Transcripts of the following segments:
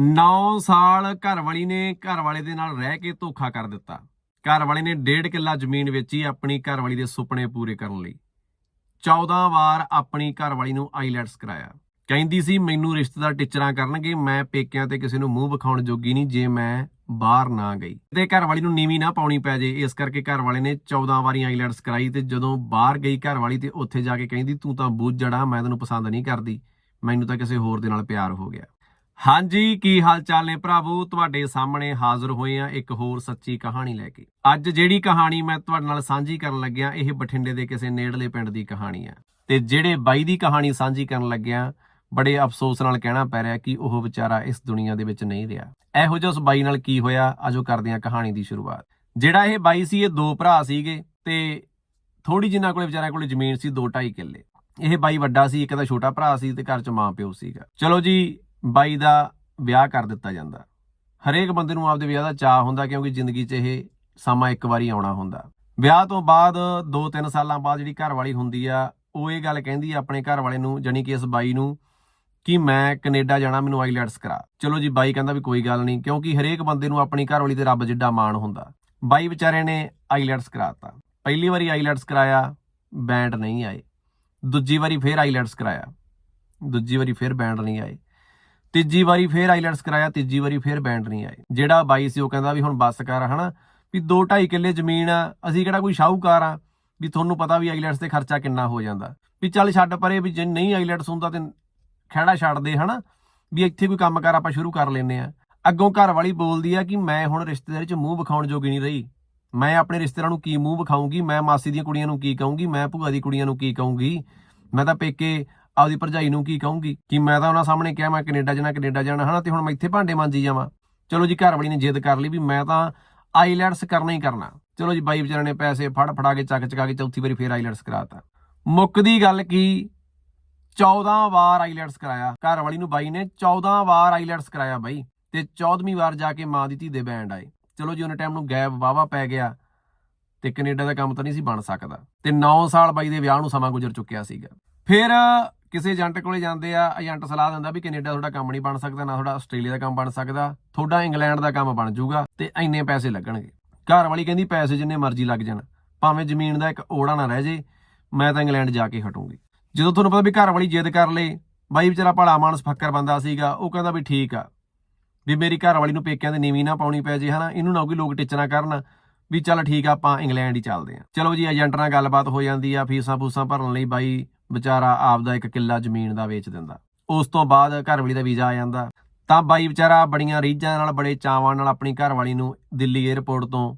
9 ਸਾਲ ਘਰ ਵਾਲੀ ਨੇ ਘਰ ਵਾਲੇ ਦੇ ਨਾਲ ਰਹਿ ਕੇ ਧੋਖਾ ਕਰ ਦਿੱਤਾ। ਘਰ ਵਾਲੇ ਨੇ ਡੇਢ ਕਿੱਲਾ ਜ਼ਮੀਨ ਵੇਚੀ ਆਪਣੀ ਘਰ ਵਾਲੀ ਦੇ ਸੁਪਨੇ ਪੂਰੇ ਕਰਨ ਲਈ। 14 ਵਾਰ ਆਪਣੀ ਘਰ ਵਾਲੀ ਨੂੰ ਆਈਲੈਟਸ ਕਰਾਇਆ। ਕਹਿੰਦੀ ਸੀ, ਮੈਨੂੰ ਰਿਸ਼ਤੇਦਾਰ ਟੀਚਰਾਂ ਕਰਨਗੇ, ਮੈਂ ਪੇਕਿਆਂ ਤੇ ਕਿਸੇ ਨੂੰ ਮੂੰਹ ਵਿਖਾਉਣ ਜੋਗੀ ਨਹੀਂ ਜੇ ਮੈਂ ਬਾਹਰ ਨਾ ਗਈ। ਤੇ ਘਰ ਵਾਲੀ ਨੂੰ ਨੀਵੀਂ ਨਾ ਪਾਉਣੀ ਪੈ ਜੇ। ਇਸ ਕਰਕੇ ਘਰ ਵਾਲੇ ਨੇ 14 ਵਾਰੀ ਆਈਲੈਟਸ ਕਰਾਈ ਤੇ ਜਦੋਂ ਬਾਹਰ ਗਈ ਘਰ ਵਾਲੀ ਤੇ ਉੱਥੇ ਜਾ ਕੇ ਕਹਿੰਦੀ, ਤੂੰ ਤਾਂ ਬੂਝ ਜੜਾ ਮੈਂ ਤੈਨੂੰ ਪਸੰਦ ਨਹੀਂ ਕਰਦੀ। ਮੈਨੂੰ ਤਾਂ ਕਿਸੇ ਹੋਰ ਦੇ ਨਾਲ ਪਿਆਰ ਹੋ ਗਿਆ। ਹਾਂਜੀ, ਕੀ ਹਾਲ ਚਾਲ ਨੇ ਭਰਾਵੋ? ਤੁਹਾਡੇ ਸਾਹਮਣੇ ਹਾਜ਼ਰ ਹੋਏ ਆ ਇੱਕ ਹੋਰ ਸੱਚੀ ਕਹਾਣੀ ਲੈ ਕੇ। ਅੱਜ ਜਿਹੜੀ ਕਹਾਣੀ ਮੈਂ ਤੁਹਾਡੇ ਨਾਲ ਸਾਂਝੀ ਕਰਨ ਲੱਗਿਆ, ਇਹ ਬਠਿੰਡੇ ਦੇ ਕਿਸੇ ਨੇੜਲੇ ਪਿੰਡ ਦੀ ਕਹਾਣੀ ਆ ਤੇ ਜਿਹੜੇ ਬਾਈ ਦੀ ਕਹਾਣੀ ਸਾਂਝੀ ਕਰਨ ਲੱਗਿਆ, ਬੜੇ ਅਫਸੋਸ ਨਾਲ ਕਹਿਣਾ ਪੈ ਰਿਹਾ ਕਿ ਉਹ ਵਿਚਾਰਾ ਇਸ ਦੁਨੀਆ ਦੇ ਵਿੱਚ ਨਹੀਂ ਰਿਹਾ। ਇਹੋ ਜਿਹਾ ਉਸ ਬਾਈ ਨਾਲ ਕੀ ਹੋਇਆ? ਆਜੋ ਕਰਦੇ ਆ ਕਹਾਣੀ ਦੀ ਸ਼ੁਰੂਆਤ। ਜਿਹੜਾ ਇਹ ਬਾਈ ਸੀ, ਇਹ ਦੋ ਭਰਾ ਸੀਗੇ ਤੇ ਥੋੜੀ ਜਿੰਨਾ ਕੋਲੇ ਵਿਚਾਰਿਆਂ ਕੋਲੇ ਜ਼ਮੀਨ ਸੀ 2.5 ਕਿੱਲੇ। ਇਹ ਬਾਈ ਵੱਡਾ ਸੀ, ਇੱਕ ਦਾ ਛੋਟਾ ਭਰਾ ਸੀ ਤੇ ਘਰ 'ਚ ਮਾਂ ਪਿਓ ਸੀਗਾ। ਚਲੋ ਜੀ ਬਾਈ ਦਾ ਵਿਆਹ ਕਰ ਦਿੱਤਾ ਜਾਂਦਾ। ਹਰੇਕ ਬੰਦੇ ਨੂੰ ਆਪਦੇ ਵਿਆਹ ਦਾ ਚਾਹ ਹੁੰਦਾ ਕਿਉਂਕਿ ਜ਼ਿੰਦਗੀ 'ਚ ਇਹ ਸਮਾਂ ਇੱਕ ਵਾਰੀ ਆਉਣਾ ਹੁੰਦਾ। ਵਿਆਹ ਤੋਂ ਬਾਅਦ 2-3 ਸਾਲਾਂ ਬਾਅਦ ਜਿਹੜੀ ਘਰ ਵਾਲੀ ਹੁੰਦੀ ਆ, ਉਹ ਇਹ ਗੱਲ ਕਹਿੰਦੀ ਆ ਆਪਣੇ ਘਰ ਵਾਲੇ ਨੂੰ, ਜਾਣੀ ਕਿ ਇਸ ਬਾਈ ਨੂੰ ਕਿ ਮੈਂ ਕੈਨੇਡਾ ਜਾਣਾ, ਮੈਨੂੰ ਆਈਲੈਟਸ ਕਰਾ। ਚਲੋ ਜੀ, ਬਾਈ ਕਹਿੰਦਾ ਵੀ ਕੋਈ ਗੱਲ ਨਹੀਂ, ਕਿਉਂਕਿ ਹਰੇਕ ਬੰਦੇ ਨੂੰ ਆਪਣੀ ਘਰ ਵਾਲੀ ਤੇ ਰੱਬ ਜਿੱਡਾ ਮਾਣ ਹੁੰਦਾ। ਬਾਈ ਵਿਚਾਰੇ ਨੇ ਆਈਲੈਟਸ ਕਰਾਤਾ। ਪਹਿਲੀ ਵਾਰੀ ਆਈਲੈਟਸ ਕਰਾਇਆ, ਬੈਂਡ ਨਹੀਂ ਆਏ। ਦੂਜੀ ਵਾਰੀ ਫੇਰ ਆਈਲੈਟਸ ਕਰਾਇਆ। ਦੂਜੀ ਵਾਰੀ ਫੇਰ ਬੈਂਡ ਨਹੀਂ ਆਏ। ਤੀਜੀ ਵਾਰੀ ਫੇਰ ਆਈਲੈਟਸ ਕਰਾਇਆ, ਤੀਜੀ ਵਾਰੀ ਫੇਰ ਬੈਂਡ ਨਹੀਂ ਆਏ। ਜਿਹੜਾ ਬਾਈ ਸੀ ਉਹ ਕਹਿੰਦਾ ਵੀ ਹੁਣ ਬੱਸ ਕਰ ਹਨਾ, ਵੀ 2.5 ਕਿੱਲੇ ਜ਼ਮੀਨ ਆ, ਅਸੀਂ ਕਿਹੜਾ ਕੋਈ ਸ਼ਾਹੂਕਾਰ ਆ, ਵੀ ਤੁਹਾਨੂੰ ਪਤਾ ਵੀ ਆਈਲੈਟਸ ਤੇ ਖਰਚਾ ਕਿੰਨਾ ਹੋ ਜਾਂਦਾ। ਵੀ ਚੱਲ ਛੱਡ ਪਰੇ ਵੀ ਜੇ ਨਹੀਂ ਆਈਲੈਟਸ ਹੁੰਦਾ ਤੇ ਖਹਿੜਾ ਛੱਡਦੇ ਹਨਾ, ਵੀ ਇੱਥੇ ਕੋਈ ਕੰਮ ਕਰ ਆਪਾਂ ਸ਼ੁਰੂ ਕਰ ਲੈਨੇ ਆ ਅੱਗੋਂ ਘਰ ਵਾਲੀ ਬੋਲਦੀ ਆ ਕਿ ਮੈਂ ਹੁਣ ਰਿਸ਼ਤੇਦਾਰੀ 'ਚ ਮੂੰਹ ਵਿਖਾਉਣ ਜੋਗੀ ਨਹੀਂ ਰਹੀ। ਮੈਂ ਆਪਣੇ ਰਿਸ਼ਤੇਦਾਰਾਂ ਨੂੰ ਕੀ ਮੂੰਹ ਵਿਖਾਉਂਗੀ ਮੈਂ ਮਾਸੀ ਦੀਆਂ ਕੁੜੀਆਂ ਨੂੰ ਕੀ ਕਹੂੰਗੀ, ਮੈਂ ਭੂਆ ਦੀ ਕੁੜੀਆਂ ਨੂੰ ਕੀ ਕਹੂੰਗੀ। ਮੈਂ ਤਾਂ ਪੇਕੇ ਆਪਦੀ ਭਰਜਾਈ ਨੂੰ ਕੀ ਕਹੂੰਗੀ? ਕਿ ਮੈਂ ਤਾਂ ਉਹਨਾਂ ਸਾਹਮਣੇ ਕਿਹਾ, ਮੈਂ ਕੈਨੇਡਾ ਜਾਣਾ ਕੈਨੇਡਾ ਜਾਣਾ, ਹਨਾ? ਤੇ ਹੁਣ ਮੈਂ ਇੱਥੇ ਭਾਂਡੇ ਮਾਂਜੀ ਜਾਵਾਂ। ਚਲੋ ਜੀ, ਘਰ ਵਾਲੀ ਨੇ ਜਿੱਦ ਕਰ ਲਈ ਵੀ ਮੈਂ ਤਾਂ ਆਈਲੈਟਸ ਕਰਨਾ ਹੀ ਕਰਨਾ। ਚਲੋ ਜੀ, ਬਾਈ ਵਿਚਾਰੇ ਨੇ ਪੈਸੇ ਫੜ ਫੜਾ ਕੇ ਚੱਕ ਚਕਾ ਕੇ ਚੌਥੀ ਵਾਰੀ ਫੇਰ ਆਈਲੈਟਸ ਕਰਾਤਾ। ਮੁੱਕਦੀ ਗੱਲ ਕੀ? 14 ਵਾਰ ਆਈਲੈਟਸ ਕਰਾਇਆ। ਘਰ ਵਾਲੀ ਨੂੰ ਬਾਈ ਨੇ 14 ਵਾਰ ਆਈਲੈਟਸ ਕਰਾਇਆ ਬਾਈ। ਤੇ 14ਵੀਂ ਵਾਰ ਜਾ ਕੇ ਮਾਂ ਦੀ ਧੀ ਦੇ ਬੈਂਡ ਆਏ। ਚਲੋ ਜੀ, ਉਹਨੇ ਟਾਈਮ ਨੂੰ ਗੈਪ ਵਾਵਾ ਪੈ ਗਿਆ। ਤੇ ਕੈਨੇਡਾ ਦਾ ਕੰਮ ਤਾਂ ਨਹੀਂ ਸੀ ਬਣ ਸਕਦਾ। ਤੇ 9 ਸਾਲ ਬਾਈ ਦੇ ਵਿਆਹ ਨੂੰ ਸਮਾਂ ਗੁਜ਼ਰ ਚੁੱਕਿਆ ਸੀਗਾ। ਫਿਰ ਕਿਸੇ ਏਜੰਟ ਕੋਲੇ ਜਾਂਦੇ ਆ, ਏਜੰਟ ਸਲਾਹ ਦਿੰਦਾ ਵੀ ਕੈਨੇਡਾ ਤੁਹਾਡਾ ਕੰਮ ਨਹੀਂ ਬਣ ਸਕਦਾ, ਨਾ ਤੁਹਾਡਾ ਆਸਟ੍ਰੇਲੀਆ ਦਾ ਕੰਮ ਬਣ ਸਕਦਾ, ਤੁਹਾਡਾ ਇੰਗਲੈਂਡ ਦਾ ਕੰਮ ਬਣ ਜਾਊਗਾ ਤੇ ਇੰਨੇ ਪੈਸੇ ਲੱਗਣਗੇ। ਘਰ ਵਾਲੀ ਕਹਿੰਦੀ ਪੈਸੇ ਜਿੰਨੇ ਮਰਜ਼ੀ ਲੱਗ ਜਾਣ, ਭਾਵੇਂ ਜ਼ਮੀਨ ਦਾ ਇੱਕ ਓੜਾ ਨਾ ਰਹਿ ਜੇ, ਮੈਂ ਤਾਂ ਇੰਗਲੈਂਡ ਜਾ ਕੇ ਹਟੂੰਗੀ। ਜਦੋਂ ਤੁਹਾਨੂੰ ਪਤਾ ਵੀ ਘਰ ਵਾਲੀ ਜਿੱਦ ਕਰ ਲੇ, ਬਾਈ ਵਿਚਾਰਾ ਭਲਾ ਮਾਨਸ ਫੱਕਰ ਬੰਦਾ ਸੀਗਾ, ਉਹ ਕਹਿੰਦਾ ਵੀ ਠੀਕ ਆ, ਵੀ ਮੇਰੀ ਘਰ ਵਾਲੀ ਨੂੰ ਪੇਕਿਆਂ ਦੇ ਨੀਵੀਂ ਨਾ ਪਾਉਣੀ ਪੈ ਜੇ, ਹਨਾ, ਇਹਨੂੰ ਨਾ ਕੋਈ ਲੋਕ ਟਿਚਣਾ ਕਰਨ, ਵੀ ਚੱਲ ਠੀਕ ਆ, ਆਪਾਂ ਇੰਗਲੈਂਡ ਹੀ ਚੱਲਦੇ ਆ। ਚਲੋ ਜੀ, ਏਜੰਟ ਨਾਲ ਗੱਲਬਾਤ ਹੋ ਜਾਂਦੀ ਆ, ਫੀਸਾਂ ਫੂਸਾਂ ਭਰਨ ਲਈ ਬਾਈ ਵਿਚਾਰਾ ਆਪਦਾ ਇੱਕ ਕਿੱਲਾ ਜ਼ਮੀਨ ਦਾ ਵੇਚ ਦਿੰਦਾ। ਉਸ ਤੋਂ ਬਾਅਦ ਘਰ ਵਾਲੀ ਦਾ ਵੀਜ਼ਾ ਆ ਜਾਂਦਾ। ਤਾਂ ਬਾਈ ਵਿਚਾਰਾ ਬੜੀਆਂ ਰੀਝਾਂ ਨਾਲ, ਬੜੇ ਚਾਵਾਂ ਨਾਲ ਆਪਣੀ ਘਰ ਵਾਲੀ ਨੂੰ ਦਿੱਲੀ 에ਅਰਪੋਰਟ ਤੋਂ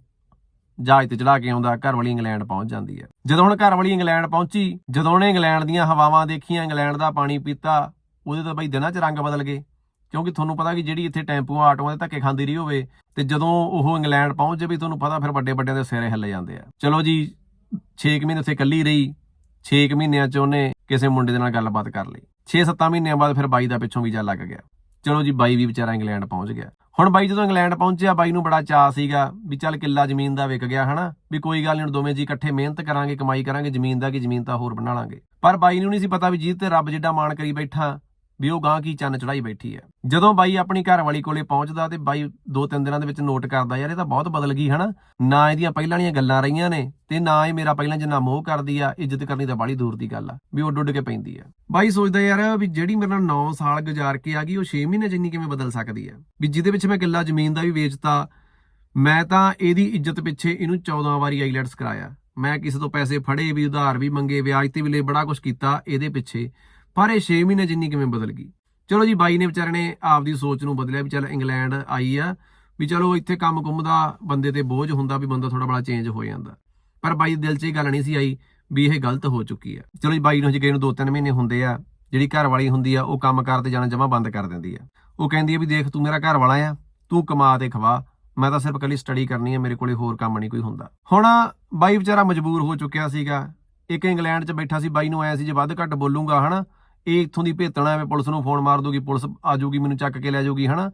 ਜਹਾਜ਼ ਤੇ ਚੜਾ ਕੇ ਆਉਂਦਾ। ਘਰ ਵਾਲੀ ਇੰਗਲੈਂਡ ਪਹੁੰਚ ਜਾਂਦੀ ਹੈ। ਜਦੋਂ ਹੁਣ ਘਰ ਵਾਲੀ ਇੰਗਲੈਂਡ ਪਹੁੰਚੀ, ਜਦੋਂ ਉਹਨੇ ਇੰਗਲੈਂਡ ਦੀਆਂ ਹਵਾਵਾਂ ਦੇਖੀਆਂ, ਇੰਗਲੈਂਡ ਦਾ ਪਾਣੀ ਪੀਤਾ, ਉਹਦੇ ਤਾਂ ਬਾਈ ਦਿਨਾਂ 'ਚ ਰੰਗ ਬਦਲ ਗਏ। ਕਿਉਂਕਿ ਤੁਹਾਨੂੰ ਪਤਾ ਕਿ ਜਿਹੜੀ ਇੱਥੇ ਟੈਂਪੂਆਂ ਆਟੋਆਂ ਦੇ ਧੱਕੇ ਖਾਂਦੀ ਰਹੀ ਹੋਵੇ, ਤੇ ਜਦੋਂ ਉਹ ਇੰਗਲੈਂਡ ਪਹੁੰਚ ਜਾਵੇ, ਤੁਹਾਨੂੰ ਪਤਾ ਫਿਰ ਵੱਡੇ ਵੱਡਿਆਂ ਦੇ ਸਿਰੇ ਹਿੱਲੇ ਜਾਂਦੇ ਆ। ਚਲੋ ਜੀ 6 ਮਹੀਨੇ ਉੱਥੇ ਇਕੱਲੀ ਰਹੀ 6 ਮਹੀਨਿਆਂ 'ਚ ਉਹਨੇ ਕਿਸੇ ਮੁੰਡੇ ਦੇ ਨਾਲ ਗੱਲਬਾਤ ਕਰ ਲਈ। 6-7 ਮਹੀਨਿਆਂ ਬਾਅਦ ਫਿਰ ਬਾਈ ਦਾ ਪਿੱਛੋਂ ਵੀਜ਼ਾ ਲੱਗ ਗਿਆ। ਚਲੋ ਜੀ, ਬਾਈ ਵੀ ਵਿਚਾਰਾ ਇੰਗਲੈਂਡ ਪਹੁੰਚ ਗਿਆ। ਹੁਣ ਬਾਈ ਜਦੋਂ ਇੰਗਲੈਂਡ ਪਹੁੰਚਿਆ, ਬਾਈ ਨੂੰ ਬੜਾ ਚਾਅ ਸੀਗਾ ਵੀ ਚੱਲ ਕਿੱਲਾ ਜ਼ਮੀਨ ਦਾ ਵਿਕ ਗਿਆ, ਹਨਾ? ਵੀ ਕੋਈ ਗੱਲ ਨਹੀਂ ਹੁਣ ਦੋਵੇਂ ਜੀ ਇਕੱਠੇ ਮਿਹਨਤ ਕਰਾਂਗੇ, ਕਮਾਈ ਕਰਾਂਗੇ, ਜ਼ਮੀਨ ਦਾ ਕਿ ਜ਼ਮੀਨ ਤਾਂ ਹੋਰ ਬਣਾ ਲਾਂਗੇ। ਪਰ ਬਾਈ ਨੂੰ ਨਹੀਂ ਸੀ ਪਤਾ ਵੀ ਜਿਹਦੇ ਤੇ ਰੱਬ ਜਿੱਡਾ ਮਾਣ ਕਰੀ ਬੈਠਾ। ਵੀ ਉਹ ਗਾਂ ਕੀ ਚੰਨ ਚੜਾਈ ਬੈਠੀ ਹੈ। ਜਦੋਂ ਬਾਈ ਆਪਣੀ ਘਰ ਵਾਲੀ ਕੋਲੇ ਪਹੁੰਚਦਾ ਤੇ ਬਾਈ ਦੋ ਤਿੰਨ ਦਿਨਾਂ ਦੇ ਵਿੱਚ ਨੋਟ ਕਰਦਾ, ਯਾਰ, ਇਹ ਤਾਂ ਬਹੁਤ ਬਦਲ ਗਈ, ਹਨਾ? ਨਾ ਇਹਦੀਆਂ ਪਹਿਲਾਂ ਵਾਲੀਆਂ ਗੱਲਾਂ ਰਹੀਆਂ ਨੇ ਤੇ ਨਾ ਇਹ ਮੇਰਾ ਪਹਿਲਾਂ ਜਿੰਨਾ ਮੋਹ ਕਰਦੀ ਆ, ਇੱਜ਼ਤ ਕਰਨੀ ਤਾਂ ਬਾਲੀ ਦੂਰ ਦੀ ਗੱਲ ਆ, ਵੀ ਉਹ ਡੁੱਡ ਕੇ ਪੈਂਦੀ ਆ। ਬਾਈ ਸੋਚਦਾ, ਯਾਰ, ਵੀ ਜਿਹੜੀ ਮੇਰੇ ਨਾਲ 9 ਸਾਲ ਗੁਜ਼ਾਰ ਕੇ ਆ ਗਈ, ਉਹ 6 ਮਹੀਨੇ ਜਿੰਨੀ ਕਿਵੇਂ ਬਦਲ ਸਕਦੀ ਆ? ਵੀ ਜਿਹਦੇ ਵਿੱਚ ਮੈਂ ਕਿੱਲਾ ਜ਼ਮੀਨ ਦਾ ਵੀ ਵੇਚਤਾ, ਮੈਂ ਤਾਂ ਇਹਦੀ ਇੱਜ਼ਤ ਪਿੱਛੇ ਇਹਨੂੰ 14 ਵਾਰੀ ਆਈਲੈਟਸ ਕਰਾਇਆ। ਮੈਂ ਕਿਸੇ ਤੋਂ ਪੈਸੇ ਫੜੇ ਵੀ, ਉਧਾਰ ਵੀ ਮੰਗੇ, ਵਿਆਜ ਤੇ ਵੀ ਲਏ ਬੜਾ ਕੁਝ ਕੀਤਾ, ਇਹਦੇ ਪਿੱਛੇ ਪਰ ਇਹ 6 ਮਹੀਨੇ ਜਿੰਨੀ ਕਿਵੇਂ ਬਦਲ ਗਈ? ਚਲੋ ਜੀ, ਬਾਈ ਨੇ ਵਿਚਾਰੇ ਨੇ ਆਪਦੀ ਸੋਚ ਨੂੰ ਬਦਲਿਆ ਵੀ ਚੱਲ ਇੰਗਲੈਂਡ ਆਈ ਆ, ਵੀ ਚਲੋ ਇੱਥੇ ਕੰਮ ਕੁੰਮ ਦਾ ਬੰਦੇ ਤੇ ਬੋਝ ਹੁੰਦਾ ਵੀ ਬੰਦਾ ਥੋੜਾ ਬੜਾ ਚੇਂਜ ਹੋ ਜਾਂਦਾ। ਪਰ ਬਾਈ ਦਿਲ 'ਚ ਇਹ ਗੱਲ ਨਹੀਂ ਸੀ ਆਈ ਵੀ ਇਹ ਗਲਤ ਹੋ ਚੁੱਕੀ ਆ। ਚਲੋ ਜੀ, ਬਾਈ ਨੂੰ ਹਜੇ ਗਏ ਨੂੰ 2-3 ਮਹੀਨੇ ਹੁੰਦੇ ਆ, ਜਿਹੜੀ ਘਰ ਵਾਲੀ ਹੁੰਦੀ ਆ, ਉਹ ਕੰਮ ਕਾਰ ਤੇ ਜਾਣਾ ਜਮਾ ਬੰਦ ਕਰ ਦਿੰਦੀ ਆ। ਉਹ ਕਹਿੰਦੀ ਆ ਵੀ ਦੇਖ, ਤੂੰ ਮੇਰਾ ਘਰ ਵਾਲਾ ਆ, ਤੂੰ ਕਮਾ ਤੇ ਖਵਾ, ਮੈਂ ਤਾਂ ਸਿਰਫ ਕੱਲੀ ਸਟੱਡੀ ਕਰਨੀ ਆ, ਮੇਰੇ ਕੋਲੇ ਹੋਰ ਕੰਮ ਨਹੀਂ ਕੋਈ ਹੁੰਦਾ। ਹੁਣ ਬਾਈ ਵਿਚਾਰਾ ਮਜਬੂਰ ਹੋ ਚੁੱਕਿਆ ਸੀਗਾ, ਇੱਕ ਇੰਗਲੈਂਡ 'ਚ ਬੈਠਾ ਸੀ, ਬਾਈ ਨੂੰ ਆਇਆ ਸੀ ਜੇ ਵੱਧ ਘੱਟ ਬੋਲੂੰਗਾ, ਹਨਾ? ਇਹ ਇੱਥੋਂ ਦੀ ਭੇਤਣਾ ਐਵੇਂ ਪੁਲਿਸ ਨੂੰ ਫੋਨ ਮਾਰ ਦੂਗੀ, ਪੁਲਿਸ ਆ ਜਾਊਗੀ ਮੈਨੂੰ ਚੱਕ ਕੇ ਲੈ ਜਾਊਗੀ ਹਨਾ?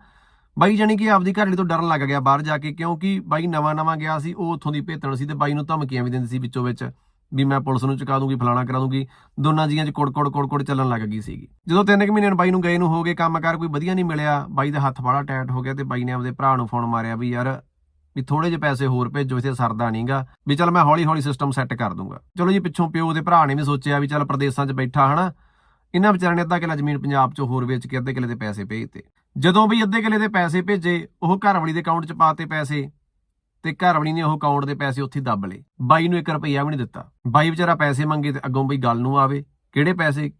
ਬਾਈ ਜਾਨੀ ਕਿ ਆਪਦੀ ਘਰੜੀ ਤੋਂ ਡਰਨ ਲੱਗ ਗਿਆ ਬਾਹਰ ਜਾ ਕੇ, ਕਿਉਂਕਿ ਬਾਈ ਨਵਾਂ ਨਵਾਂ ਗਿਆ ਸੀ, ਉਹ ਉੱਥੋਂ ਦੀ ਭੇਤਣ ਸੀ ਤੇ ਬਾਈ ਨੂੰ ਧਮਕੀਆਂ ਵੀ ਦਿੰਦੀ ਸੀ ਵਿੱਚੋਂ ਵਿੱਚ, ਵੀ ਮੈਂ ਪੁਲਿਸ ਨੂੰ ਚੁਕਾ ਦੂੰਗੀ, ਫਲਾਣਾ ਕਰਾ ਦੂੰਗੀ। ਦੋਨਾਂ ਜੀਆਂ 'ਚ ਕੋੜ ਕੋੜ ਕੋੜ ਕੋੜ ਚੱਲਣ ਲੱਗ ਗਈ ਸੀਗੀ। ਜਦੋਂ ਤਿੰਨ ਕੁ ਮਹੀਨੇ ਨੂੰ ਬਾਈ ਨੂੰ ਗਏ ਨੂੰ ਹੋ ਗਏ ਕੰਮਕਾਰ ਕੋਈ ਵਧੀਆ ਨਹੀਂ ਮਿਲਿਆ, ਬਾਈ ਦਾ ਹੱਥ ਬੜਾ ਟਾਈਟ ਹੋ ਗਿਆ ਤੇ ਬਾਈ ਨੇ ਆਪਦੇ ਭਰਾ ਨੂੰ ਫੋਨ ਮਾਰਿਆ ਵੀ ਯਾਰ, ਵੀ ਥੋੜੇ ਜਿਹੇ ਪੈਸੇ ਹੋਰ ਭੇਜੋ, ਇਥੇ ਸਰਦਾ ਨਹੀਂਗਾ ਵੀ ਚੱਲ ਮੈਂ ਹੌਲੀ ਹੌਲੀ ਸਿਸਟਮ ਸੈੱਟ ਕਰ ਦੂੰਗਾ। ਚਲੋ ਜੀ, ਪਿੱਛੋਂ ਪਿਓ ਦੇ ਭਰਾ ਨੇ ਵੀ ਸੋਚਿਆ ਵੀ ਚੱਲ ਪ੍ਰਦੇਸਾਂ 'ਚ ਬੈਠਾ, ਹਨਾ? ਇਹਨਾਂ ਵਿਚਾਰਿਆਂ ਨੇ ਅੱਧਾ ਕਿੱਲਾ ਜ਼ਮੀਨ ਪੰਜਾਬ 'ਚੋਂ ਹੋਰ ਵੇਚ ਕੇ ਅੱਧੇ ਕਿੱਲੇ ਦੇ ਪੈਸੇ ਭੇਜਤੇ ਜਦੋਂ ਵੀ ਅੱਧੇ ਕਿੱਲੇ ਦੇ ਪੈਸੇ ਭੇਜੇ, ਉਹ ਘਰਵਾਲੀ ਦੇ ਅਕਾਊਂਟ 'ਚ ਪਾਤੇ ਪੈਸੇ ਤੇ ਘਰਵਾਲੀ ਨੇ ਉਹ ਅਕਾਊਂਟ ਦੇ ਪੈਸੇ ਉੱਥੇ ਦੱਬ ਲਏ। ਬਾਈ ਨੂੰ 1 ਰੁਪਈਆ ਵੀ ਨਹੀਂ ਦਿੱਤਾ। ਬਾਈ ਵਿਚਾਰਾ ਪੈਸੇ ਮੰਗੇ ਤੇ ਅੱਗੋਂ ਬਈ ਗੱਲ ਨੂੰ ਆਵੇ, ਕਿਹੜੇ ਪੈਸੇ?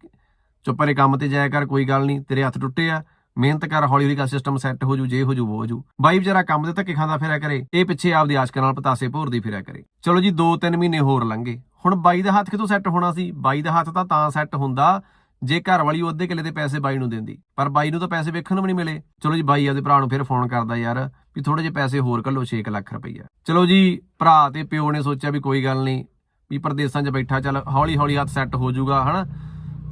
ਚੁੱਪਰੇ ਕੰਮ ਤੇ ਜਾਇਆ ਕਰ, ਕੋਈ ਗੱਲ ਨਹੀਂ, ਤੇਰੇ ਹੱਥ ਟੁੱਟੇ ਆ, ਮਿਹਨਤ ਕਰ, ਹੌਲੀ ਹੌਲੀ ਕਰ ਸਿਸਟਮ ਸੈੱਟ ਹੋ ਜੂ, ਜੇ ਹੋ ਜੂ ਉਹ ਹੋ ਜੂ। ਬਾਈ ਵਿਚਾਰਾ ਕੰਮ ਦੇ ਧੱਕੇ ਖਾਂਦਾ ਫਿਰਿਆ ਕਰੇ, ਇਹ ਪਿੱਛੇ ਆਪਦੀ ਆਸ਼ਕਾਂ ਨਾਲ ਪਤਾਸੇ ਭੋਰਦੀ ਫਿਰਿਆ ਕਰੇ। ਚਲੋ ਜੀ 2-3 ਮਹੀਨੇ ਹੋਰ ਲੰਘੇ। ਹੁਣ ਬਾਈ ਦਾ ਹੱਥ ਕਿਤੋਂ ਸੈੱਟ ਹੋਣਾ ਸੀ? ਬਾਈ ਦਾ ਹੱਥ ਤਾਂ ਤਾਂ ਸੈੱਟ ਹੁੰਦਾ। ਜੇ ਘਰ ਵਾਲੀ ਉਹ ਅੱਧੇ ਕਿੱਲੇ ਦੇ ਪੈਸੇ ਬਾਈ ਨੂੰ ਦਿੰਦੀ, ਪਰ ਬਾਈ ਨੂੰ ਤਾਂ ਪੈਸੇ ਵੇਖਣ ਨੂੰ ਵੀ ਨਹੀਂ ਮਿਲੇ। ਚਲੋ ਜੀ, ਬਾਈ ਆਪਦੇ ਭਰਾ ਨੂੰ ਫਿਰ ਫੋਨ ਕਰਦਾ ਯਾਰ ਵੀ ਥੋੜੇ ਜਿਹੇ ਪੈਸੇ ਹੋਰ ਕੱਲੋ 6 ਲੱਖ ਰੁਪਈਆ। ਚਲੋ ਜੀ, ਭਰਾ ਤੇ ਪਿਓ ਨੇ ਸੋਚਿਆ ਵੀ ਕੋਈ ਗੱਲ ਨਹੀਂ, ਵੀ ਪਰਦੇਸਾਂ 'ਚ ਬੈਠਾ, ਚੱਲ ਹੌਲੀ ਹੌਲੀ ਹੱਥ ਸੈੱਟ ਹੋ ਜਾਊਗਾ, ਹਨਾ?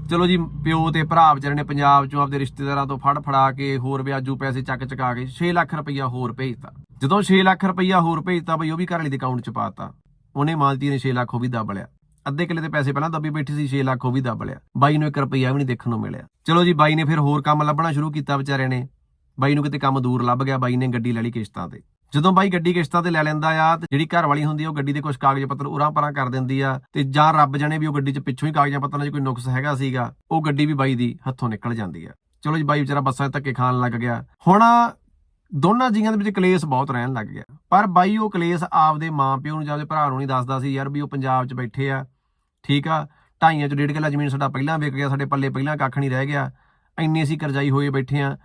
ਚਲੋ ਜੀ, ਪਿਓ ਤੇ ਭਰਾ ਵਿਚਾਰੇ ਨੇ ਪੰਜਾਬ 'ਚੋਂ ਆਪਦੇ ਰਿਸ਼ਤੇਦਾਰਾਂ ਤੋਂ ਫੜ ਫੜਾ ਕੇ ਹੋਰ ਵਿਆਜੂ ਪੈਸੇ ਚੱਕ ਚਕਾ ਕੇ 6 ਲੱਖ ਰੁਪਈਆ ਹੋਰ ਭੇਜਤਾ। ਜਦੋਂ 6 ਲੱਖ ਰੁਪਈਆ ਹੋਰ ਭੇਜਤਾ, ਬਈ ਉਹ ਵੀ ਘਰ ਵਾਲੀ ਦੇ ਅਕਾਊਂਟ 'ਚ ਪਾਤਾ ਉਹਨੇ ਮਾਲਤੀ ਨੇ 6 ਲੱਖ ਉਹ ਵੀ ਦੱਬ ਲਿਆ। ਅੱਧੇ ਕਿੱਲੇ ਦੇ ਪੈਸੇ ਪਹਿਲਾਂ ਦੱਬੀ ਬੈਠੀ ਸੀ 6 ਲੱਖ ਉਹ ਵੀ ਦੱਬ ਲਿਆ। ਬਾਈ ਨੂੰ 1 ਰੁਪਈਆ ਵੀ ਨਹੀਂ ਦੇਖਣ ਨੂੰ ਮਿਲਿਆ। ਚਲੋ ਜੀ, ਬਾਈ ਨੇ ਫਿਰ ਹੋਰ ਕੰਮ ਲੱਭਣਾ ਸ਼ੁਰੂ ਕੀਤਾ ਵਿਚਾਰੇ ਨੇ। ਬਾਈ ਨੂੰ ਕਿਤੇ ਕੰਮ ਦੂਰ ਲੱਭ ਗਿਆ, ਬਾਈ ਨੇ ਗੱਡੀ ਲੈ ਲਈ ਕਿਸ਼ਤਾਂ ਤੇ। ਜਦੋਂ ਬਾਈ ਗੱਡੀ ਕਿਸ਼ਤਾਂ ਤੇ ਲੈ ਲੈਂਦਾ ਆ, ਤੇ ਜਿਹੜੀ ਘਰ ਵਾਲੀ ਹੁੰਦੀ ਆ, ਉਹ ਗੱਡੀ ਦੇ ਕੁਝ ਕਾਗਜ਼ ਪੱਤਰ ਉਰਾਂ ਪਰਾਂ ਕਰ ਦਿੰਦੀ ਆ, ਤੇ ਜਾਂ ਰੱਬ ਜਾਣੇ ਵੀ ਉਹ ਗੱਡੀ 'ਚ ਪਿੱਛੋਂ ਹੀ ਕਾਗਜ਼ਾਂ ਪੱਤਰਾਂ 'ਚ ਕੋਈ ਨੁਕਸ ਹੈਗਾ ਸੀਗਾ, ਉਹ ਗੱਡੀ ਵੀ ਬਾਈ ਦੀ ਹੱਥੋਂ ਨਿਕਲ ਜਾਂਦੀ ਆ। ਚਲੋ ਜੀ, ਬਾਈ ਵਿਚਾਰਾ ਬੱਸਾਂ 'ਚ ਧੱਕੇ ਖਾਣ ਲੱਗ ਗਿਆ। ਹੁਣ ਦੋਨਾਂ ਜੀਆਂ ਦੇ ਵਿੱਚ ਕਲੇਸ਼ ਬਹੁਤ ਰਹਿਣ ਲੱਗ ਗਿਆ। ਪਰ ਬਾਈ ਉਹ ਕਲੇਸ਼ ਆਪਦੇ ਮਾਪਿਓ ਨੂੰ ਜਾਂ ਉਹਦੇ ਭਰਾ ਨੂੰ ਨਹੀਂ ਦੱਸਦਾ ਸੀ, ਯਾਰ ਵੀ ਉਹ ਪੰਜਾਬ 'ਚ ਬੈਠੇ ਆ ਠੀਕ ਆ? ਢਾਈਆਂ 'ਚ ਡੇਢ ਕਿੱਲਾ ਜ਼ਮੀਨ ਸਾਡਾ ਪਹਿਲਾਂ ਵਿਕ ਗਿਆ, ਸਾਡੇ ਪੱਲੇ ਪਹਿਲਾਂ ਕੱਖ ਨਹੀਂ ਰਹਿ ਗਿਆ। ਇੰਨੇ ਅਸੀਂ ਕਰਜ਼ਾਈ ਹੋਏ ਬੈਠੇ ਆ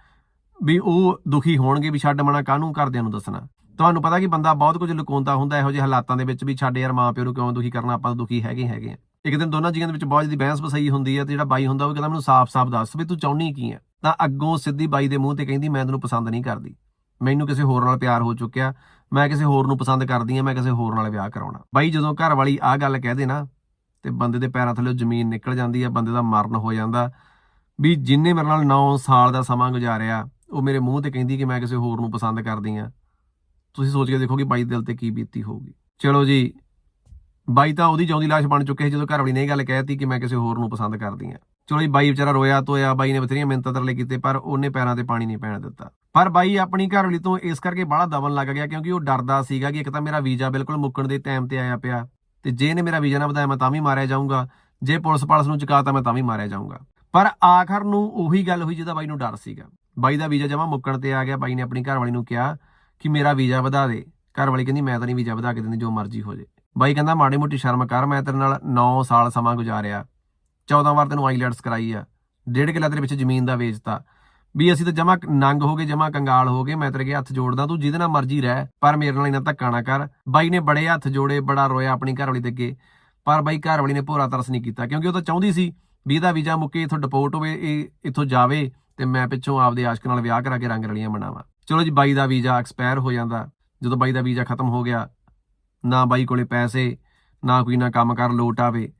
ਵੀ ਉਹ ਦੁਖੀ ਹੋਣਗੇ ਵੀ ਛੱਡ ਮਣਾ ਕਾਹਨੂੰ ਘਰਦਿਆਂ ਨੂੰ ਦੱਸਣਾ? ਤੁਹਾਨੂੰ ਪਤਾ ਕਿ ਬੰਦਾ ਬਹੁਤ ਕੁਝ ਲੁਕਾਉਂਦਾ ਹੁੰਦਾ, ਇਹੋ ਜਿਹੇ ਹਾਲਾਤਾਂ ਦੇ ਵਿੱਚ ਵੀ ਛੱਡੇ ਯਾਰ ਮਾਂ ਪਿਓ ਨੂੰ ਕਿਉਂ ਦੁਖੀ ਕਰਨਾ, ਆਪਾਂ ਤਾਂ ਦੁਖੀ ਹੈਗੇ ਹੈਗੇ ਆ। ਇੱਕ ਦਿਨ ਦੋਨਾਂ ਜੀਆਂ ਦੇ ਵਿੱਚ ਬਹੁਤ ਜਿਹੀ ਬਹਿਸ ਵਸਾਈ ਹੁੰਦੀ ਹੈ ਤੇ ਜਿਹੜਾ ਬਾਈ ਹੁੰਦਾ ਉਹ ਕਹਿੰਦਾ, ਮੈਨੂੰ ਸਾਫ਼-ਸਾਫ਼ ਦੱਸ ਵੀ ਤੂੰ ਚਾਹੁੰਦੀ ਕੀ ਆ? ਤਾਂ ਅੱਗੋਂ ਸਿੱਧੀ ਬਾਈ ਦੇ ਮੂੰਹ ਤੇ ਕਹਿੰਦੀ, ਮੈਂ ਤੈਨੂੰ ਪਸੰਦ ਨਹੀਂ ਕਰਦੀ। ਮੈਨੂੰ ਕਿਸੇ ਹੋਰ ਨਾਲ ਪਿਆਰ ਹੋ ਚੁੱਕਿਆ। ਮੈਂ ਕਿਸੇ ਹੋਰ ਨੂੰ ਪਸੰਦ ਕਰਦੀ ਆ, ਮੈਂ ਕਿਸੇ ਹੋਰ ਨਾਲ ਵਿਆਹ ਕਰਾਉਣਾ। ਬਾਈ ਜਦੋਂ ਘਰ ਵਾਲੀ ਆਹ ਗੱਲ ਕਹਿ ਦੇ ਨਾ ਤੇ ਬੰਦੇ ਦੇ ਪੈਰਾਂ ਥੱਲੇ ਜ਼ਮੀਨ ਨਿਕਲ ਜਾਂਦੀ ਆ, ਬੰਦੇ ਦਾ ਮਰਨ ਹੋ ਜਾਂਦਾ। ਵੀ ਜਿੰਨੇ ਮੇਰੇ ਨਾਲ 9 ਸਾਲ ਦਾ ਸਮਾਂ ਗੁਜ਼ਾਰਿਆ, ਉਹ ਮੇਰੇ ਮੂੰਹ ਤੇ ਕਹਿੰਦੀ ਕਿ ਮੈਂ ਕਿਸੇ ਹੋਰ ਨੂੰ ਪਸੰਦ ਕਰਦੀ ਆ। ਤੁਸੀਂ ਸੋਚ ਕੇ ਦੇਖੋ ਕਿ ਬਾਈ ਦਿਲ ਤੇ ਕੀ ਬੀਤੀ ਹੋਊਗੀ। ਚਲੋ ਜੀ, ਬਾਈ ਤਾਂ ਉਹਦੀ ਜਿਉਂਦੀ ਲਾਸ਼ ਬਣ ਚੁੱਕੇ ਸੀ ਜਦੋਂ ਘਰ ਵਾਲੀ ਨੇ ਇਹ ਗੱਲ ਕਹਿਤੀ ਕਿ ਮੈਂ ਕਿਸੇ ਹੋਰ ਨੂੰ ਪਸੰਦ ਕਰਦੀ ਆ। ਚਲੋ ਜੀ, ਬਾਈ ਵਿਚਾਰਾ ਰੋਇਆ ਤੋਇਆ ਬਾਈ ਨੇ ਬਥੇਰੀਆਂ ਮਿੰਤਾਂ ਤਰਲੇ ਕੀਤੇ, ਪਰ ਉਹਨੇ ਪੈਰਾਂ ਤੇ ਪਾਣੀ ਨਹੀਂ ਪੈਣ ਦਿੱਤਾ। ਪਰ ਬਾਈ ਆਪਣੀ ਘਰ ਵਾਲੀ ਤੋਂ ਇਸ ਕਰਕੇ ਬਾਹਲਾ ਦਬਨ ਲੱਗ ਗਿਆ ਕਿਉਂਕਿ ਉਹ ਡਰਦਾ ਸੀਗਾ ਕਿ ਇੱਕ ਤਾਂ ਮੇਰਾ ਵੀਜ਼ਾ ਬਿਲਕੁਲ ਮੁੱਕਣ ਦੇ ਟਾਈਮ ਤੇ ਆਇਆ ਪਿਆ। ਤੇ ਜੇ ਇਹਨੇ ਮੇਰਾ ਵੀਜ਼ਾ ਨਾ ਵਧਾਇਆ, ਮੈਂ ਤਾਂ ਵੀ ਮਾਰਿਆ ਜਾਊਂਗਾ। ਜੇ ਪੁਲਿਸ ਪਾਲਸ ਨੂੰ ਚੁਕਾਤਾ, ਮੈਂ ਤਾਂ ਵੀ ਮਾਰਿਆ ਜਾਊਂਗਾ। ਪਰ ਆਖਰ ਨੂੰ ਉਹੀ ਗੱਲ ਹੋਈ ਜਿਹਦਾ ਬਾਈ ਨੂੰ ਡਰ ਸੀਗਾ। ਬਾਈ ਦਾ ਵੀਜ਼ਾ ਜਮਾ ਮੁੱਕਣ ਤੇ ਆ ਗਿਆ। ਬਾਈ ਨੇ ਆਪਣੀ ਘਰਵਾਲੀ ਨੂੰ ਕਿਹਾ ਕਿ ਮੇਰਾ ਵੀਜ਼ਾ ਵਧਾ ਦੇ। ਘਰਵਾਲੀ ਕਹਿੰਦੀ, ਮੈਂ ਤਾਂ ਨਹੀਂ ਵੀਜ਼ਾ ਵਧਾ ਕੇ ਦਿੰਦੀ, ਜੋ ਮਰਜ਼ੀ ਹੋ ਜੇ। ਬਾਈ ਕਹਿੰਦਾ, ਮਾੜੀ ਮੋਟੀ ਸ਼ਰਮ ਕਰ, ਮੈਂ ਤੇਰੇ ਨਾਲ 9 ਸਾਲ ਸਮਾਂ ਗੁਜ਼ਾਰਿਆ। 14 ਵਾਰ ਤੈਨੂੰ ਆਈਲੈਟਸ ਕਰਾਈ ਆ। ਡੇਢ ਕਿੱਲਾ ਤੇਰੇ ਵਿੱਚ ਜ਼ਮੀਨ ਦਾ ਵੇਚਤਾ। ਵੀ ਅਸੀਂ ਤਾਂ ਜਮਾ ਨੰਗ ਹੋ ਗਏ, ਜਮਾ ਕੰਗਾਲ ਹੋ ਗਏ, ਮੈਂ ਤੇਰੇ ਅੱਗੇ ਹੱਥ ਜੋੜਦਾ, ਤੂੰ ਜਿਹਦੇ ਨਾਲ ਮਰਜ਼ੀ ਰਹਿ, ਪਰ ਮੇਰੇ ਨਾਲ ਇਹਨਾਂ ਧੱਕਾ ਨਾ ਕਰ। ਬਾਈ ਨੇ ਬੜੇ ਹੱਥ ਜੋੜੇ, ਬੜਾ ਰੋਇਆ ਆਪਣੀ ਘਰਵਾਲੀ ਦੇ ਅੱਗੇ, ਪਰ ਬਾਈ ਘਰਵਾਲੀ ਨੇ ਭੋਰਾ ਤਰਸ ਨਹੀਂ ਕੀਤਾ, ਕਿਉਂਕਿ ਉਹ ਤਾਂ ਚਾਹੁੰਦੀ ਸੀ ਵੀ ਇਹਦਾ ਵੀਜ਼ਾ ਮੁੱਕੇ, ਇਥੋਂ ਡਿਪੋਰਟ ਹੋਵੇ, ਇਹ ਇਥੋਂ ਜਾਵੇ, ਤੇ ਮੈਂ ਪਿੱਛੋਂ ਆਪਦੇ ਆਸ਼ਕ ਨਾਲ ਵਿਆਹ ਕਰਾ ਕੇ ਰੰਗ ਰਲੀਆਂ ਬਣਾਵਾਂ। ਚਲੋ ਜੀ, ਬਾਈ ਦਾ ਵੀਜ਼ਾ ਐਕਸਪਾਇਰ ਹੋ ਜਾਂਦਾ। ਜਦੋਂ ਬਾਈ ਦਾ ਵੀਜ਼ਾ ਖਤਮ ਹੋ ਗਿਆ, ਨਾ ਬਾਈ ਕੋਲੇ ਪੈਸੇ, ਨਾ ਕੋਈ ਨਾ ਕੰਮ ਕਰ, ਲੋਟ ਆਵੇ।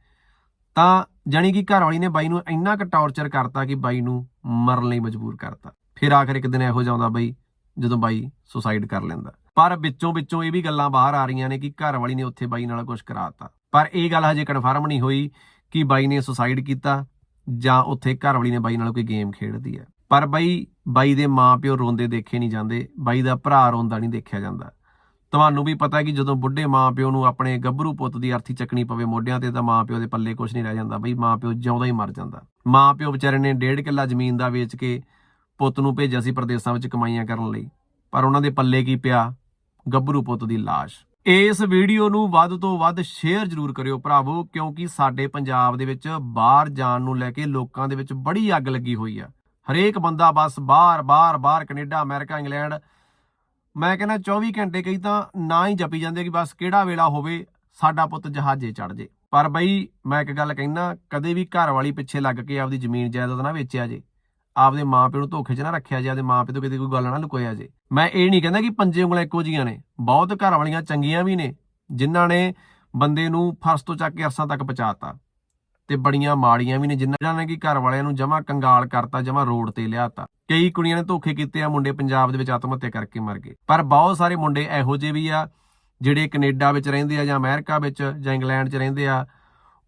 ਤਾਂ ਜਾਣੀ ਕਿ ਘਰ ਵਾਲੀ ਨੇ ਬਾਈ ਨੂੰ ਇੰਨਾ ਕੁ ਟੌਰਚਰ ਕਰਤਾ ਕਿ ਬਾਈ ਨੂੰ ਮਰਨ ਲਈ ਮਜਬੂਰ ਕਰਤਾ। ਫਿਰ ਆਖਰ ਇੱਕ ਦਿਨ ਇਹੋ ਜਿਹਾ ਆਉਂਦਾ ਬਈ, ਜਦੋਂ ਬਾਈ ਸੁਸਾਈਡ ਕਰ ਲੈਂਦਾ। ਪਰ ਵਿੱਚੋਂ ਵਿੱਚੋਂ ਇਹ ਵੀ ਗੱਲਾਂ ਬਾਹਰ ਆ ਰਹੀਆਂ ਨੇ ਕਿ ਘਰ ਵਾਲੀ ਨੇ ਉੱਥੇ ਬਾਈ ਨਾਲ ਕੁਝ ਕਰਾਤਾ। ਪਰ ਇਹ ਗੱਲ ਹਜੇ ਕਨਫਰਮ ਨਹੀਂ ਹੋਈ ਕਿ ਬਾਈ ਨੇ ਸੁਸਾਈਡ ਕੀਤਾ ਜਾਂ ਉੱਥੇ ਘਰ ਵਾਲੀ ਨੇ ਬਾਈ ਨਾਲ ਕੋਈ ਗੇਮ ਖੇਡਦੀ ਹੈ। ਪਰ ਬਾਈ ਬਾਈ ਦੇ ਮਾਪਿਓ ਰੋਂਦੇ ਦੇਖੇ ਨਹੀਂ ਜਾਂਦੇ, ਬਾਈ ਦਾ ਭਰਾ ਰੋਂਦਾ ਨਹੀਂ ਦੇਖਿਆ ਜਾਂਦਾ। ਤੁਹਾਨੂੰ ਵੀ ਪਤਾ ਕਿ ਜਦੋਂ ਬੁੱਢੇ ਮਾਪਿਓ ਨੂੰ ਆਪਣੇ ਗੱਭਰੂ ਪੁੱਤ ਦੀ ਅਰਥੀ ਚੱਕਣੀ ਪਵੇ ਮੋਢਿਆਂ ਤੇ, ਤਾਂ ਮਾਪਿਓ ਦੇ ਪੱਲੇ ਕੁਝ ਨਹੀਂ ਰਹਿ ਜਾਂਦਾ ਬਈ, ਮਾਪਿਓ ਜਿਉਂਦਾ ਹੀ ਮਰ ਜਾਂਦਾ। ਮਾਪਿਓ ਵਿਚਾਰੇ ਨੇ ਡੇਢ ਕਿੱਲਾ ਜ਼ਮੀਨ ਦਾ ਵੇਚ ਕੇ ਪੁੱਤ ਨੂੰ ਭੇਜਿਆ ਸੀ ਪ੍ਰਦੇਸਾਂ ਵਿੱਚ ਕਮਾਈਆਂ ਕਰਨ ਲਈ। ਪਰ ਉਹਨਾਂ ਦੇ ਪੱਲੇ ਕੀ ਪਿਆ? ਗੱਭਰੂ ਪੁੱਤ ਦੀ ਲਾਸ਼। ਇਸ ਵੀਡੀਓ ਨੂੰ ਵੱਧ ਤੋਂ ਵੱਧ ਸ਼ੇਅਰ ਜ਼ਰੂਰ ਕਰਿਓ ਭਰਾਵੋ, ਕਿਉਂਕਿ ਸਾਡੇ ਪੰਜਾਬ ਦੇ ਵਿੱਚ ਬਾਹਰ ਜਾਣ ਨੂੰ ਲੈ ਕੇ ਲੋਕਾਂ ਦੇ ਵਿੱਚ ਬੜੀ ਅੱਗ ਲੱਗੀ ਹੋਈ ਆ। ਹਰੇਕ ਬੰਦਾ ਬਸ ਬਾਹਰ ਬਾਹਰ ਬਾਹਰ ਕੈਨੇਡਾ, ਅਮਰੀਕਾ, ਇੰਗਲੈਂਡ ਮੈਂ ਕਹਿੰਦਾ 24 ਘੰਟੇ ਕਈ ਤਾਂ ਨਾ ਹੀ ਜਪੀ ਜਾਂਦੇ ਕਿ ਬਸ ਕਿਹੜਾ ਵੇਲਾ ਹੋਵੇ, ਸਾਡਾ ਪੁੱਤ ਜਹਾਜ਼ੇ ਚੜ ਜੇ। ਪਰ ਬਈ ਮੈਂ ਇੱਕ ਗੱਲ ਕਹਿੰਦਾ, ਕਦੇ ਵੀ ਘਰ ਵਾਲੀ ਪਿੱਛੇ ਲੱਗ ਕੇ ਆਪਦੀ ਜ਼ਮੀਨ ਜਾਇਦਾਦ ਨਾ ਵੇਚਿਆ ਜੇ, ਆਪਦੇ ਮਾਪਿਓ ਨੂੰ ਧੋਖੇ 'ਚ ਨਾ ਰੱਖਿਆ ਜੇ, ਆਪਦੇ ਮਾਪਿਓ ਤੋਂ ਕਿਤੇ ਕੋਈ ਗੱਲ ਨਾ ਲੁਕੋਇਆ ਜੇ। ਮੈਂ ਇਹ ਨਹੀਂ ਕਹਿੰਦਾ ਕਿ ਪੰਜੇ ਉਂਗਲਾਂ ਇੱਕੋ ਜੀਆਂ ਨੇ, ਬਹੁਤ ਘਰ ਵਾਲੀਆਂ ਚੰਗੀਆਂ ਵੀ ਨੇ, ਜਿਨ੍ਹਾਂ ਨੇ ਬੰਦੇ ਨੂੰ ਫਰਸ਼ ਤੋਂ ਚੱਕ ਕੇ ਅਰਸਾਂ ਤੱਕ ਪਹੁੰਚਾਤਾ ਤੇ ਬੜੀਆਂ ਮਾੜੀਆਂ ਵੀ ਨੇ, ਜਿਨ੍ਹਾਂ ਨੇ ਕਿ ਘਰ ਵਾਲਿਆਂ ਨੂੰ ਜਮਾ ਕੰਗਾਲ ਕਰਤਾ, ਜਮਾ ਰੋਡ ਤੇ ਲਿਆਤਾ। ਕਈ ਕੁੜੀਆਂ ਨੇ ਧੋਖੇ ਕੀਤੇ ਆ, ਮੁੰਡੇ ਪੰਜਾਬ ਦੇ ਵਿੱਚ ਆਤਮ ਹੱਤਿਆ ਕਰਕੇ ਮਰ ਗਏ। ਪਰ ਬਹੁਤ ਸਾਰੇ ਮੁੰਡੇ ਇਹੋ ਜਿਹੇ ਵੀ ਆ, ਜਿਹੜੇ ਕੈਨੇਡਾ ਵਿੱਚ ਰਹਿੰਦੇ ਆ ਜਾਂ ਅਮਰੀਕਾ ਵਿੱਚ ਜਾਂ ਇੰਗਲੈਂਡ 'ਚ ਰਹਿੰਦੇ ਆ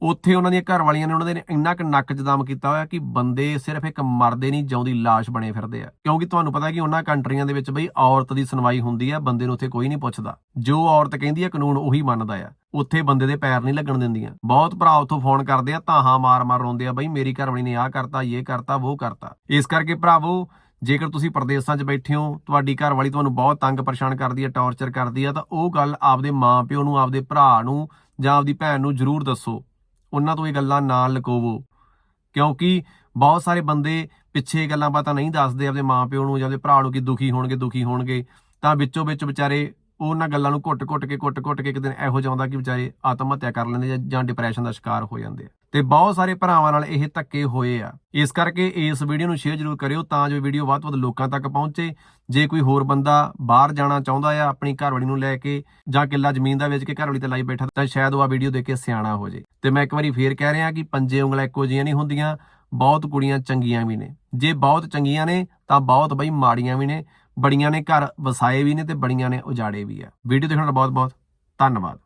ਉੱਥੇ ਉਹਨਾਂ ਦੀਆਂ ਘਰ ਵਾਲੀਆਂ ਨੇ ਉਹਨਾਂ ਦੇ ਇੰਨਾ ਕੁ ਨੱਕ 'ਚ ਦਮ ਕੀਤਾ ਹੋਇਆ ਕਿ ਬੰਦੇ ਸਿਰਫ ਇੱਕ ਮਰਦੇ ਨਹੀਂ, ਜਿਉਂਦੀ ਲਾਸ਼ ਬਣੇ ਫਿਰਦੇ ਆ। ਕਿਉਂਕਿ ਤੁਹਾਨੂੰ ਪਤਾ ਕਿ ਉਹਨਾਂ ਕੰਟਰੀਆਂ ਦੇ ਵਿੱਚ ਬਈ ਔਰਤ ਦੀ ਸੁਣਵਾਈ ਹੁੰਦੀ ਆ, ਬੰਦੇ ਨੂੰ ਉੱਥੇ ਕੋਈ ਨਹੀਂ ਪੁੱਛਦਾ। ਜੋ ਔਰਤ ਕਹਿੰਦੀ ਆ, ਕਾਨੂੰਨ ਉਹੀ ਮੰਨਦਾ ਆ। ਉੱਥੇ ਬੰਦੇ ਦੇ ਪੈਰ ਨਹੀਂ ਲੱਗਣ ਦਿੰਦੀਆਂ। ਬਹੁਤ ਭਰਾ ਉੱਥੋਂ ਫੋਨ ਕਰਦੇ ਆ ਤਾਹਾਂ ਮਾਰ-ਮਾਰ ਰੋਂਦੇ ਆ, ਬਈ ਮੇਰੀ ਘਰਵਾਲੀ ਨੇ ਆਹ ਕਰਤਾ, ਇਹ ਕਰਤਾ ਉਹ ਕਰਤਾ। ਇਸ ਕਰਕੇ ਭਰਾਵੋ, ਜੇਕਰ ਤੁਸੀਂ ਪ੍ਰਦੇਸਾਂ 'ਚ ਬੈਠੇ ਹੋ, ਤੁਹਾਡੀ ਘਰਵਾਲੀ ਤੁਹਾਨੂੰ ਬਹੁਤ ਤੰਗ ਪਰੇਸ਼ਾਨ ਕਰਦੀ ਹੈ ਟੌਰਚਰ ਕਰਦੀ ਹੈ ਤਾਂ ਉਹ ਗੱਲ ਆਪਦੇ ਮਾਪਿਓ ਨੂੰ, ਆਪਦੇ ਭਰਾ ਨੂੰ ਜਾਂ ਆਪਦੀ ਭੈਣ ਨੂੰ ਜ਼ਰੂਰ ਦੱਸੋ। ਉਹਨਾਂ ਤੋਂ ਇਹ ਗੱਲਾਂ ਨਾ ਲੁਕੋਵੋ। ਕਿਉਂਕਿ ਬਹੁਤ ਸਾਰੇ ਬੰਦੇ ਪਿੱਛੇ ਗੱਲਾਂ ਬਾਤਾਂ ਨਹੀਂ ਦੱਸਦੇ, ਆਪਦੇ ਮਾਪਿਓ ਨੂੰ ਜਾਂ ਆਪਦੇ ਭਰਾ ਨੂੰ ਕਿ ਦੁਖੀ ਹੋਣਗੇ ਦੁਖੀ ਹੋਣਗੇ। ਤਾਂ ਵਿੱਚੋਂ ਵਿੱਚ ਵਿਚਾਰੇ ਉਹਨਾਂ ਗੱਲਾਂ ਨੂੰ ਘੁੱਟ-ਘੁੱਟ ਕੇ ਘੁੱਟ-ਘੁੱਟ ਕੇ ਇੱਕ ਦਿਨ ਇਹੋ ਜਿਹਾ ਆਉਂਦਾ ਕਿ ਵਿਚਾਰੇ ਆਤਮ ਹੱਤਿਆ ਕਰ ਲੈਂਦੇ ਜਾਂ ਡਿਪਰੈਸ਼ਨ ਦਾ ਸ਼ਿਕਾਰ ਹੋ ਜਾਂਦੇ ਆ। ਤੇ ਬਹੁਤ ਸਾਰੇ ਭਰਾਵਾਂ ਨਾਲ ਇਹ ਧੱਕੇ ਹੋਏ ਆ। ਇਸ ਕਰਕੇ ਇਸ ਵੀਡੀਓ ਨੂੰ ਸ਼ੇਅਰ ਜ਼ਰੂਰ ਕਰਿਓ ਤਾਂ ਜੋ ਵੀਡੀਓ ਵੱਧ ਤੋਂ ਵੱਧ ਲੋਕਾਂ ਤੱਕ ਪਹੁੰਚੇ। ਜੇ ਕੋਈ ਹੋਰ ਬੰਦਾ ਬਾਹਰ ਜਾਣਾ ਚਾਹੁੰਦਾ ਆ, ਆਪਣੀ ਘਰਵਾਲੀ ਨੂੰ ਲੈ ਕੇ ਜਾਂ ਕਿੱਲਾ ਜ਼ਮੀਨ ਦਾ ਵੇਚ ਕੇ ਘਰਵਾਲੀ ਤੇ ਲਾਈ ਬੈਠਾ, ਤਾਂ ਸ਼ਾਇਦ ਉਹ ਆ ਵੀਡੀਓ ਦੇਖ ਕੇ ਸਿਆਣਾ ਹੋ ਜੇ। ਤੇ ਮੈਂ ਇੱਕ ਵਾਰੀ ਫੇਰ ਕਹਿ ਰਿਹਾ ਕਿ ਪੰਜੇ ਉਂਗਲਾਂ ਇੱਕੋ ਜਿਹੀਆਂ ਨਹੀਂ ਹੁੰਦੀਆਂ, ਬਹੁਤ ਕੁੜੀਆਂ ਚੰਗੀਆਂ ਵੀ ਨੇ। ਜੇ ਬਹੁਤ ਚੰਗੀਆਂ ਨੇ, ਤਾਂ ਬਹੁਤ ਬਈ ਮਾੜੀਆਂ ਵੀ ਨੇ, ਬੜੀਆਂ ਨੇ ਘਰ ਵਸਾਏ ਵੀ ਨੇ ਤੇ ਬੜੀਆਂ ਨੇ ਉਜਾੜੇ ਵੀ ਆ। ਵੀਡੀਓ ਦੇਖਣ ਦਾ ਬਹੁਤ ਬਹੁਤ ਧੰਨਵਾਦ।